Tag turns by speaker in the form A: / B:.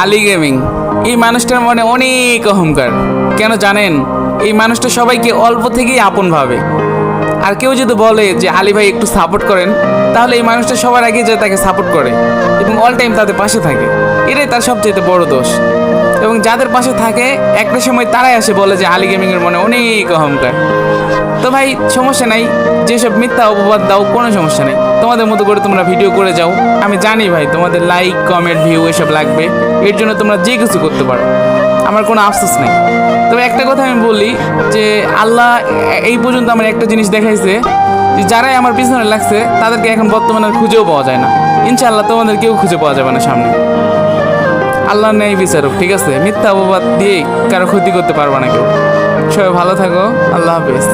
A: Ali gaming. এই মানুষটার মনে অনেক অহংকার। কেন জানেন? এই মানুষটা সবাইকে অল্প থেকেই আপন ভাবে। আর কেউ যদি বলে যে, আলী ভাই, একটু সাপোর্ট করেন, তাহলে এই মানুষটা সবার আগে যে তাকে সাপোর্ট করে এবং অল টাইম তাদের পাশে থাকে। এটাই তার সবচেয়ে বড় দোষ। এবং যাদের পাশে থাকে, একটা সময় তারাই আসে বলে যে, আলী গেমিংয়ের মনে অনেক অহংকার। তো ভাই, সমস্যা নাই। যেসব মিথ্যা অপবাদ দাও, কোনো সমস্যা নেই। তোমাদের মতো করে তোমরা ভিডিও করে যাও। আমি জানি ভাই, তোমাদের লাইক কমেন্ট ভিউ এসব লাগবে। এর জন্য তোমরা যে কিছু করতে পারো। আমার কোনো আফসোস নেই। তবে একটা কথা আমি বলি যে, আল্লাহ এই পর্যন্ত আমার একটা জিনিস দেখাইছে যে, যারাই আমার পিছনে লাগছে, তাদেরকে এখন বর্তমানে খুঁজেও পাওয়া যায় না। ইনশাআল্লাহ তোমাদের কেউ খুঁজে পাওয়া যাবে না সামনে। আল্লাহ নেই বিচারক, ঠিক আছে? মিথ্যা অপবাদ দিয়ে কারও ক্ষতি করতে পারবে না কেউ। সবাই ভালো থাকো, আল্লাহ হাফিজ।